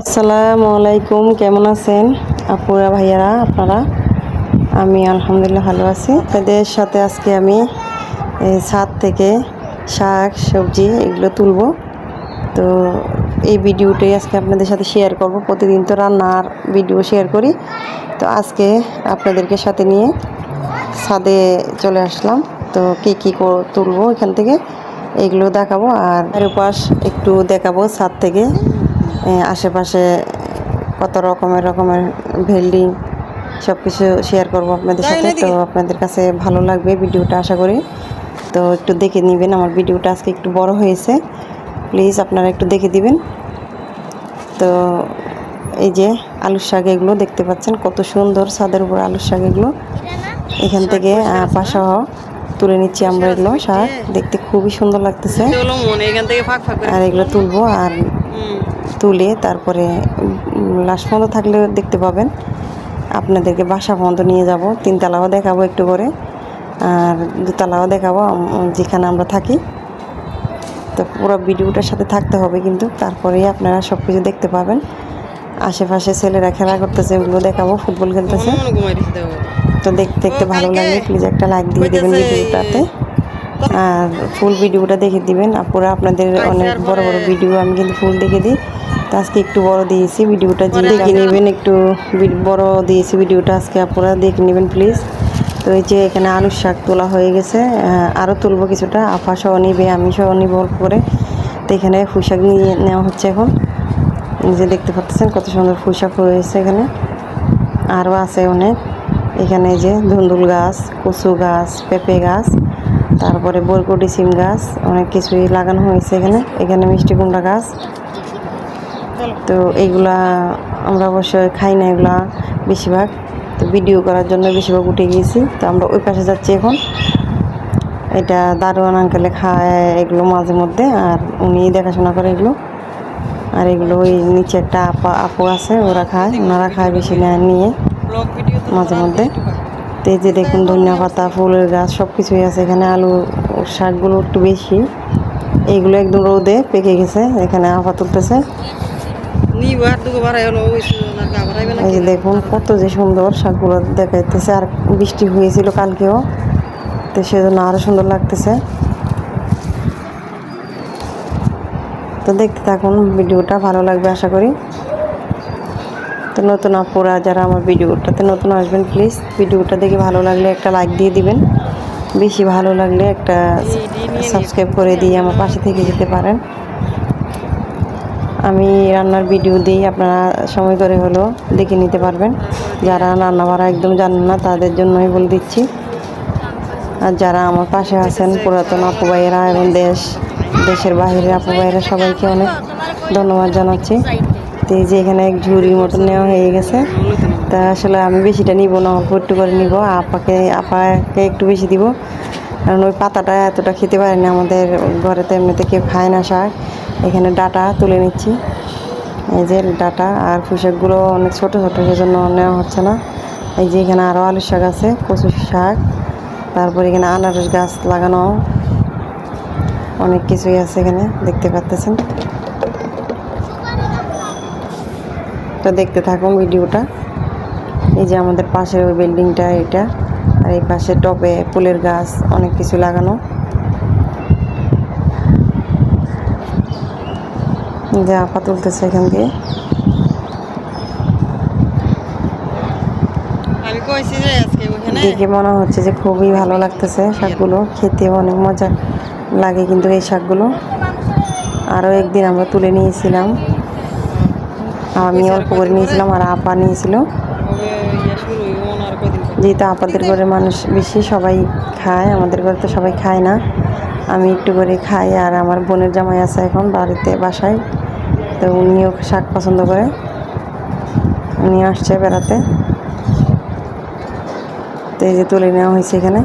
আসসালামু আলাইকুম, কেমন আছেন? আপুরা, ভাইয়ারা, আপনারা? আমি আলহামদুলিল্লাহ ভালো আছি। তাদের সাথে আজকে আমি ছাদ থেকে শাক, সবজি এগুলো তুলব। তো এই ভিডিওটাই আজকে আপনাদের সাথে শেয়ার করব। প্রতিদিন তো রান্নার ভিডিও শেয়ার করি। তো আজকে আপনাদেরকে সাথে নিয়ে ছাদে চলে আসলাম। তো কী কী তুলবো এখান থেকে, এগুলো দেখাবো। আর পাশ একটু দেখাবো ছাদ থেকে। আশেপাশে কত রকমের রকমের বিল্ডিং সব কিছু শেয়ার করব আপনাদের সাথে। তো আপনাদের কাছে ভালো লাগবে ভিডিওটা আশা করি। তো একটু দেখে নেবেন আমার ভিডিওটা আজকে একটু বড় হয়েছে। প্লিজ আপনারা একটু দেখে দিবেন। তো এই যে আলুর শাক এগুলো দেখতে পাচ্ছেন কত সুন্দর ছাদের উপর আলুর শাক এগুলো। এখান থেকে পাশাহ তুলে নিচ্ছি আমরা এগুলো শাক। দেখতে খুবই সুন্দর লাগতেছে। আর এগুলো তুলবো আর। তুলে তারপরে লাশ পর্যন্ত থাকলে দেখতে পাবেন। আপনাদেরকে বাসা পর্যন্ত নিয়ে যাব। তিনতলাও দেখাবো একটু করে। আর দুতলাও দেখাবো যেখানে আমরা থাকি। তো পুরো ভিডিওটার সাথে থাকতে হবে কিন্তু। তারপরেই আপনারা সব কিছু দেখতে পাবেন। আশেপাশে ছেলেরা খেলা করতেছে ওগুলো দেখাবো ফুটবল খেলতেছে। তো দেখতে দেখতে ভালো লাগলে প্লিজ একটা লাইক দিয়ে দেবেন ভিডিওটাতে। আর ফুল ভিডিওটা দেখে দিবেন। আপুরা আপনাদের অনেক বড় বড় ভিডিও আমি কিন্তু ফুল দেখে দিই। তো আজকে একটু বড় দিয়েছি ভিডিওটা যে দেখে নেবেন একটু বড় দিয়েছি ভিডিওটা আজকে আপুরা দেখে নেবেন প্লিজ। তো এই যে এখানে আলুর শাক তোলা হয়ে গেছে আরও তুলবো কিছুটা আফা সহ নিবে আমি সহ নিব অল্প করে। তো এখানে ফুশাক নিয়ে নেওয়া হচ্ছে এখন। যে দেখতে পাচ্ছেন কত সুন্দর ফুশাক হয়েছে এখানে। আরও আছে অনেক। এখানে যে ধুন্দুল গাছ কচু গাছ পেঁপে গাছ তারপরে বরকটি সিম গাছ অনেক কিছুই লাগানো হয়েছে এখানে। এখানে মিষ্টি কুমড়া গাছ তো এইগুলা আমরা অবশ্যই খাই না এগুলা বেশিরভাগ। তো ভিডিও করার জন্য বেশিরভাগ উঠে গিয়েছি। তো আমরা ওই পাশে যাচ্ছি এখন। এটা দারোয়ান আঙ্কেলে খায় এগুলো মাঝে মধ্যে আর উনি দেখাশোনা করে এগুলো। আর এগুলো ওই নিচে একটা আপা আপু আছে ওরা খায়। ওনারা খায় বেশি নেয় নিয়ে মাঝে মধ্যে। তো এই যে দেখুন ধনিয়া পাতা ফুলের গাছ সব কিছুই আছে এখানে। আলু শাকগুলো একটু বেশি। এইগুলো একদম রোদে পেকে গেছে এখানে আফা তুলতেছে। এই যে দেখুন কত যে সুন্দর শাকগুলো দেখাইতেছে আর বৃষ্টি হয়েছিল কালকেও তো সেজন্য আরও সুন্দর লাগতেছে। তো দেখতে থাকুন ভিডিওটা ভালো লাগবে আশা করি। তো নতুন আপুরা যারা আমার ভিডিওটাতে নতুন আসবেন প্লিজ ভিডিওটা দেখে ভালো লাগলে একটা লাইক দিয়ে দিবেন। বেশি ভালো লাগলে একটা সাবস্ক্রাইব করে দিয়ে আমার পাশে থেকে যেতে পারেন। আমি রান্নার ভিডিও দিই, আপনারা সময় করে হলেও দেখে নিতে পারবেন। যারা রান্না বাড়া একদম জানেন না, তাদের জন্যই বলে দিচ্ছি। আর যারা আমার পাশে আছেন, পুরাতন আপু ভাইয়েরা এবং দেশ, দেশের বাইরে আপু ভাইয়েরা সবাইকে অনেক ধন্যবাদ জানাচ্ছি। তো যে এখানে এক ঝুড়ির মতো নেওয়া হয়ে গেছে। তা আসলে আমি বেশিটা নিব না, অল্প একটু করে নিব। আপাকে আপাকে একটু বেশি দিব। কারণ ওই পাতাটা এতটা খেতে পারে না আমাদের ঘরে, তো এমনিতে কেউ খায় না শাক। এখানে ডাটা তুলে নিচ্ছি। এই যে ডাটা আর পুষাকগুলো অনেক ছোট ছোট, সেজন্য নেওয়া হচ্ছে না। এই যে এখানে আরও আলু শাক আছে, কচু শাক। তারপর এখানে আনারস গাছ লাগানো অনেক কিছুই আছে এখানে, দেখতে পাচ্তেছেন। তো দেখতে থাকুন ভিডিওটা। এই যে আমাদের পাশের ওই বিল্ডিংটা, এটা। আর এই পাশে টবে ফুলের গাছ, অনেক কিছু লাগানো। যে আপা তুলতেছে এখান দিয়ে। দেখে মনে হচ্ছে যে খুবই ভালো লাগতেছে শাকগুলো। খেতে অনেক মজা লাগে কিন্তু এই শাকগুলো। আরও একদিন আমরা তুলে নিয়েছিলাম। আমি অল্প করে নিয়েছিলাম আর আপা নিয়েছিল। যেহেতু আপাদের ঘরে মানুষ বেশি সবাই খায় আমাদের ঘরে তো সবাই খায় না। আমি একটু করে খাই আর আমার বোনের জামাই আছে এখন বাড়িতে বাসায়। তো উনিও শাক পছন্দ করে। উনি আসছে বেড়াতে। তো এই যে তুলে নেওয়া হয়েছে এখানে।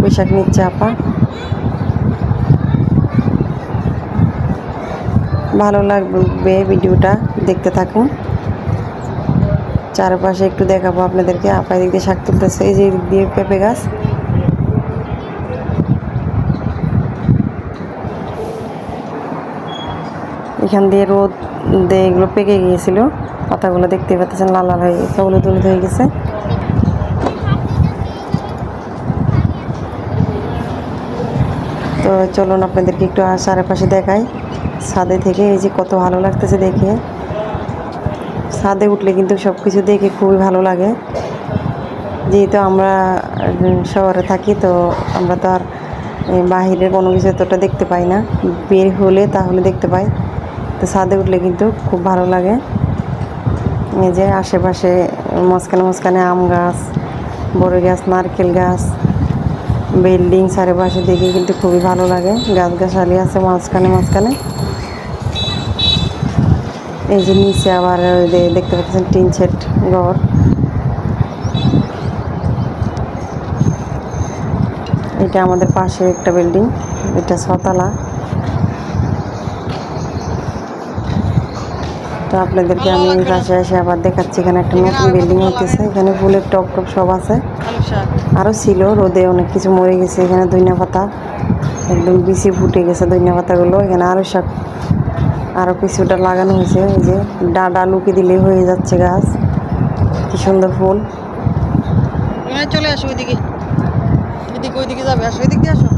পোশাক নিচ্ছে আপা। ভালো লাগবে ভিডিওটা, দেখতে থাকুন। চারপাশে একটু দেখাবো আপনাদেরকে। আপা এদিক দিয়ে শাক তুলতেছে, এই যে এদিক দিয়ে পেঁপে গাছ। এখান দিয়ে রোদ দিয়ে এগুলো পেকে গিয়েছিল। পাতাগুলো দেখতে পাচ্ছেন লাল লাল হয়ে গেছে হলুদ হলুদ হয়ে গেছে। তো চলুন আপনাদেরকে একটু চারপাশে দেখাই। ছাদে থেকে এই যে কত ভালো লাগতেছে দেখে। ছাদে উঠলে কিন্তু সব কিছু দেখে খুবই ভালো লাগে। যেহেতু আমরা শহরে থাকি, তো আমরা তো আর বাহিরের কোনো কিছু এতটা দেখতে পাই না। বের হলে তাহলে দেখতে পাই। তো ছাদে উঠলে কিন্তু খুব ভালো লাগে। এই যে আশেপাশে মাঝখানে মাঝখানে আম গাছ, বড় গাছ, নারকেল গাছ, বিল্ডিং চারিপাশে দেখে কিন্তু খুবই ভালো লাগে। গাছ গাছালি আছে মাঝখানে মাঝখানে। এই যে নিচে আবার দেখতে পাচ্ছেন টিন সেট ঘর। এটা আমাদের পাশে একটা বিল্ডিং, এটা ছতলা। তো আপনাদেরকে আমি এই পাশে এসে আবার দেখাচ্ছি। এখানে একটা নতুন বিল্ডিং হতেছে এখানে ফুলের টপ টপ সব আছে। আলু আরও ছিল রোদে অনেক কিছু মরে গেছে। এখানে ধনিয়া পাতা একদম বিচি ফুটে গেছে ধনিয়া পাতাগুলো। এখানে আরও শাক আরও কিছুটা লাগানো হয়েছে। এই যে ডাঁডা লুকি দিলেই হয়ে যাচ্ছে গাছ। কি সুন্দর ফুল। চলে আসো ওইদিকে। এদিকে ওইদিকে যাবে। আসো এদিক আসো।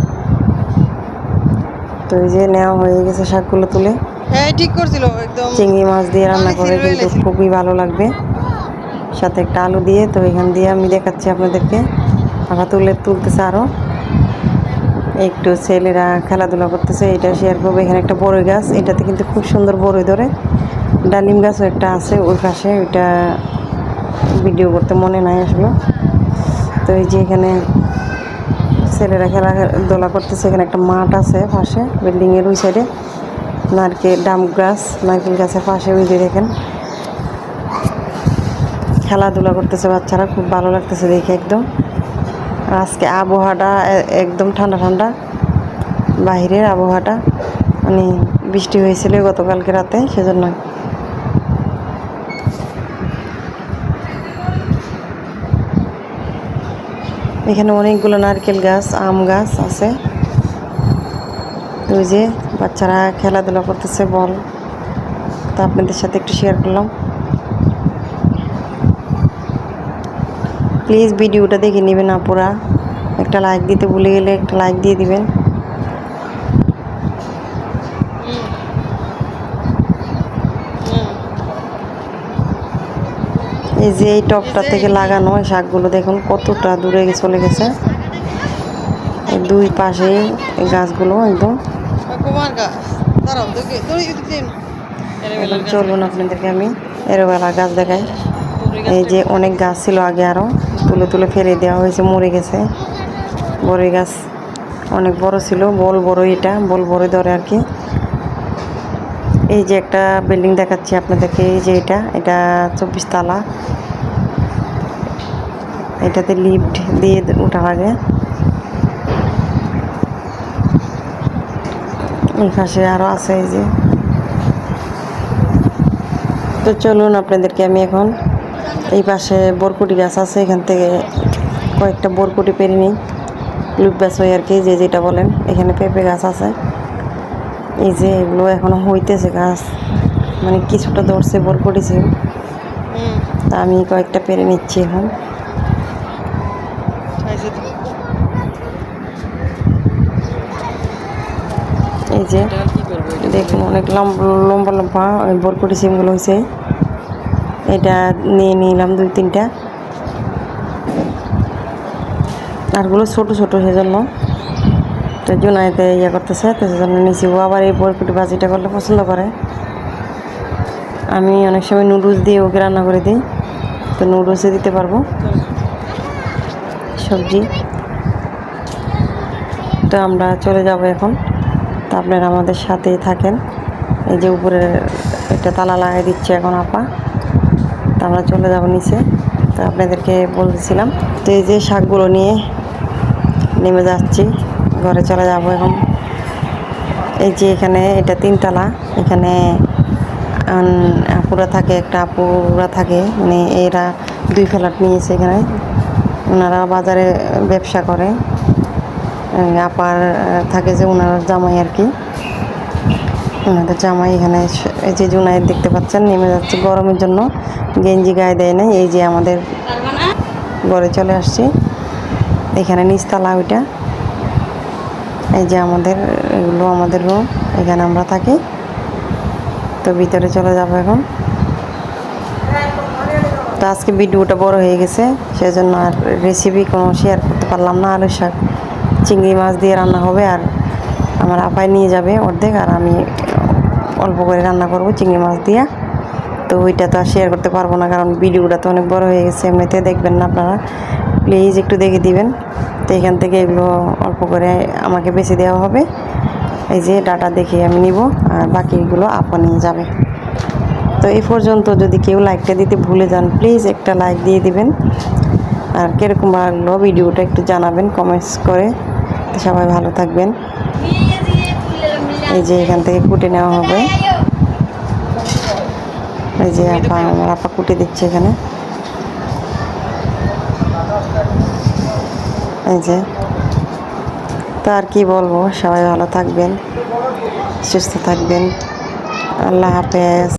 তো এই যে নেওয়া হয়ে গেছে শাকগুলো তুলে। হ্যাঁ ঠিক করছিল একদম চিংড়ি মাছ দিয়ে রান্না করে কিন্তু খুবই ভালো লাগবে। সাথে একটা আলু দিয়ে তো এখান দিয়ে আমি দেখাচ্ছি আপনাদেরকে। আবার তুলে তুলতেছে আরও একটু ছেলেরা খেলাধুলা করতেছে এটা শেয়ার করব। এখানে একটা বড়ই গাছ এটাতে কিন্তু খুব সুন্দর বড়ই ধরে। ডালিম গাছও একটা আছে ওই পাশে ওইটা ভিডিও করতে মনে নাই আসলে। তো এই যে এখানে ছেলেরা খেলাধুলা করতেছে এখানে একটা মাঠ আছে পাশে বিল্ডিংয়ের ওই সাইডে নারকেল, ডাম গাছ, নারকেল গাছের পাশে ওই দেখেন। খেলাধুলা করতেছে বাচ্চারা, খুব ভালো লাগতেছে দেখে একদম। আর আজকে আবহাওয়াটা একদম ঠান্ডা ঠান্ডা। বাইরের আবহাওয়াটা মানে বৃষ্টি হয়েছিল গতকালকে রাতে, সেজন্য। এখানে অনেকগুলো নারকেল গাছ, আম গাছ আছে। ওই যে বাচ্চারা খেলাধুলা করতেছে, বল। তা আপনাদের সাথে একটু শেয়ার করলাম। প্লিজ ভিডিওটা দেখে নেবেন আপুরা। একটা লাইক দিতে ভুলে গেলে একটা লাইক দিয়ে দিবেন। এই যে এই টপটা থেকে লাগানো শাকগুলো দেখুন, কতটা দূরে চলে গেছে। দুই পাশে গাছগুলো একদম। কুমার গাছ। দাঁড়াও চলুন আপনাদেরকে আমি এরোবেলা গাছ দেখাই। এই যে অনেক গাছ ছিল আগে আরও তুলে তুলে ফেলে দেওয়া হয়েছে মরে গেছে। বড়ই গাছ অনেক বড় ছিল বল বড় এটা বল বড় ধরে আর কি। এই যে একটা বিল্ডিং দেখাচ্ছি আপনাদেরকে এই যে এটা এটা চব্বিশ তালা। এটাতে লিফট দিয়ে উঠা লাগে। এই পাশে আরও আছে এই যে। তো চলুন আপনাদেরকে আমি এখন এই পাশে বরকুটি গাছ আছে এখান থেকে কয়েকটা বরকুটি পেরে নিই। লুপ গাছ হয় আর কি যে যেটা বলেন এখানে পেঁপে গাছ আছে। এই যে এগুলো এখনও হইতেছে গাছ মানে কিছুটা ধরছে বরকুটি ছিল। তা আমি কয়েকটা পেরে নিচ্ছি এখন খাইছে তো এই যে দেখুন, অনেক লম্বা লম্বা লম্বা ওই বরকুটি সিমগুলো হয়েছে। এটা নিয়ে নিলাম দুই, তিনটা। আরগুলো ছোট ছোট সেজন্য। তো জুনাইতে ইয়ে করতেছে, তো সেজন্য নিচে ও আবার এই বরকুটি ভাজিটা করলে পছন্দ করে। আমি অনেক সময় নুডলস দিয়ে ওকে রান্না করে দিই। তো নুডলসে দিতে পারব। সবজি। তো আমরা চলে যাব এখন। আপনারা আমাদের সাথেই থাকেন। এই যে উপরে একটা তালা লাগাই দিচ্ছে এখন আপা। তো আমরা চলে যাব নিচে। তো আপনাদেরকে বলতেছিলাম, তো এই যে শাকগুলো নিয়ে নেমে যাচ্ছি, ঘরে চলে যাব এখন। এই যে এখানে এটা তিনতলা, এখানে আপুরা থাকে, একটা আপুরা থাকে মানে এরা দুই ফ্ল্যাট নিয়েছে এখানে। ওনারা বাজারে ব্যবসা করে। আপার থাকে যে ওনার জামাই আর কি। আমাদের জামাই এখানে এই যে জুনাইদ দেখতে পাচ্ছেন, নেমে যাচ্ছে গরমের জন্য। গেঞ্জি গায়ে দেয় নাই, এই যে আমাদের ঘরে চলে আসছি। এখানে নিচতলা ওইটা। এই যে আমাদের, এগুলো আমাদের রুম এখানে আমরা থাকি। তো ভিতরে চলে যাব এখন। তো আজকে ভিডিওটা বড় হয়ে গেছে, সেজন্য আর রেসিপি কোনো শেয়ার করতে পারলাম না, আলু শাক। চিংড়ি মাছ দিয়ে রান্না হবে আর আমার আপায় নিয়ে যাবে অর্ধেক আর আমি অল্প করে রান্না করব চিংড়ি মাছ দিয়ে। তো ওইটা তো আর শেয়ার করতে পারব না কারণ ভিডিওটা তো অনেক বড় হয়ে গেছে, এমনিতে দেখবেন না আপনারা। প্লিজ একটু দেখে দিবেন। তো এখান থেকে এগুলো অল্প করে আমাকে বেছে দেওয়া হবে। এই যে ডাটা দেখে আমি নিব আর বাকিগুলো আপা নিয়ে যাবে। তো এই পর্যন্ত যদি কেউ লাইকটা দিতে ভুলে যান প্লিজ একটা লাইক দিয়ে দিবেন। আর কীরকম লাগল ভিডিওটা একটু জানাবেন কমেন্টস করে। সবাই ভালো থাকবেন। এই যে এখান থেকে কুটে নেওয়া হবে। এই যে আপা, আমার আপা কুটে দিচ্ছে এখানে। এই যে। তো আর কি বলব, সবাই ভালো থাকবেন, সুস্থ থাকবেন। আল্লাহ হাফেজ।